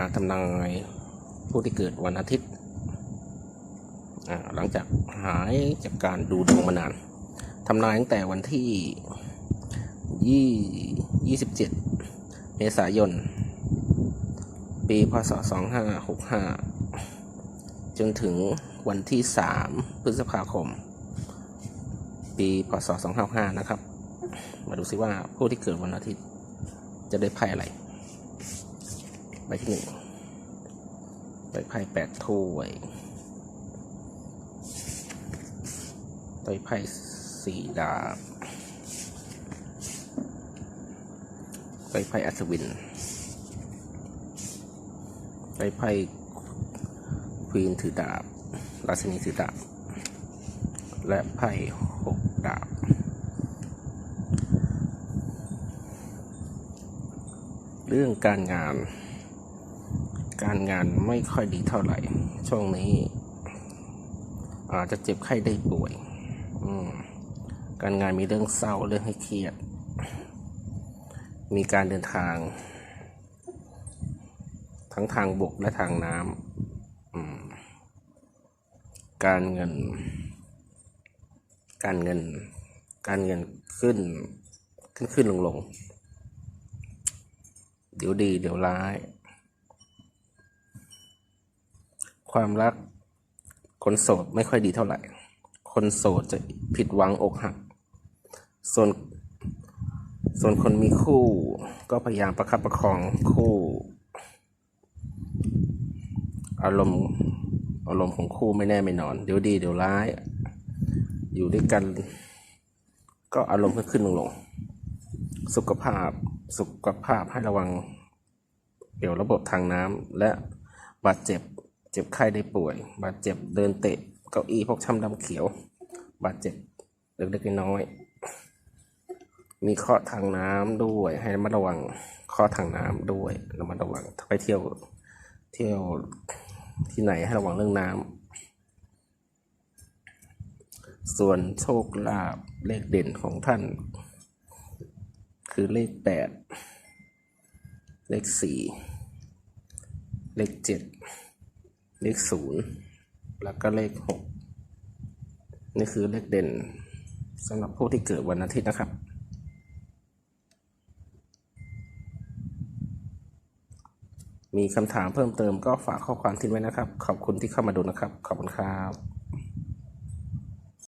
มาทำนายผู้ที่เกิดวันอาทิตย์หลังจากหายจากการดูดวงมานานทำนายตั้งแต่วันที่ยี่ยี่สิบเจ็ดเมษายน ปีพศสองห้าหกห้าจนถึงวันที่สามพฤษภาคม ปีพศสองห้าห้านะครับ มาดูซิว่าผู้ที่เกิดวันอาทิตย์จะได้ไพ่อะไร ใบที่หนึ่งใบไพ่แปดถ้วยใบไพ่สี่ดาบใบไพ่อัศวินใบไพ่ควีนถือดาบ ราชินีถือดาบ และไพ่หกดาบเรื่องการงาน การงานไม่ค่อยดีเท่าไหร่ ช่วงนี้ อาจจะเจ็บไข้ได้ป่วย การงานมีเรื่องเศร้าเรื่องให้เครียด มีการเดินทาง ทั้งทางบกและทางน้ำการเงิน การเงิน การเงินขึ้น ขึ้นขึ้นลงลงเดี๋ยวดี เดี๋ยวร้าย ความรักคนโสดไม่ค่อยดีเท่าไหร่ คนโสดจะผิดหวังอกหัก ส่วน ส่วนคนมีคู่ก็พยายามประคับประคองคู่ อารมณ์อารมณ์ของคู่ไม่แน่ไม่นอน เดี๋ยวดีเดี๋ยวร้าย อยู่ด้วยกัน ก็อารมณ์ขึ้นขึ้นลงลงสุขภาพสุขภาพให้ระวัง เกี่ยวระบบทางน้ำและบาดเจ็บ เจ็บไข้ได้ป่วย บาดเจ็บเดินเตะเก้าอี้พกช้ำดำเขียว บาดเจ็บเล็กๆน้อยๆมีข้อทางน้ำด้วยให้ระมัดระวังข้อทางน้ำด้วยระมัดระวังถ้าไปเที่ยวเที่ยวที่ไหนให้ระวังเรื่องน้ำส่วนโชคลาภเลขเด่นของท่าน คือเลขแปดเลขสี่เลขเจ็ด เลขศูนย์แล้วก็เลขหกนี่คือเลขเด่นสำหรับผู้ที่เกิดวันอาทิตย์นะครับ มีคำถามเพิ่มเติมก็ฝากข้อความทิ้งไว้นะครับ ขอบคุณที่เข้ามาดูนะครับ ขอบคุณครับ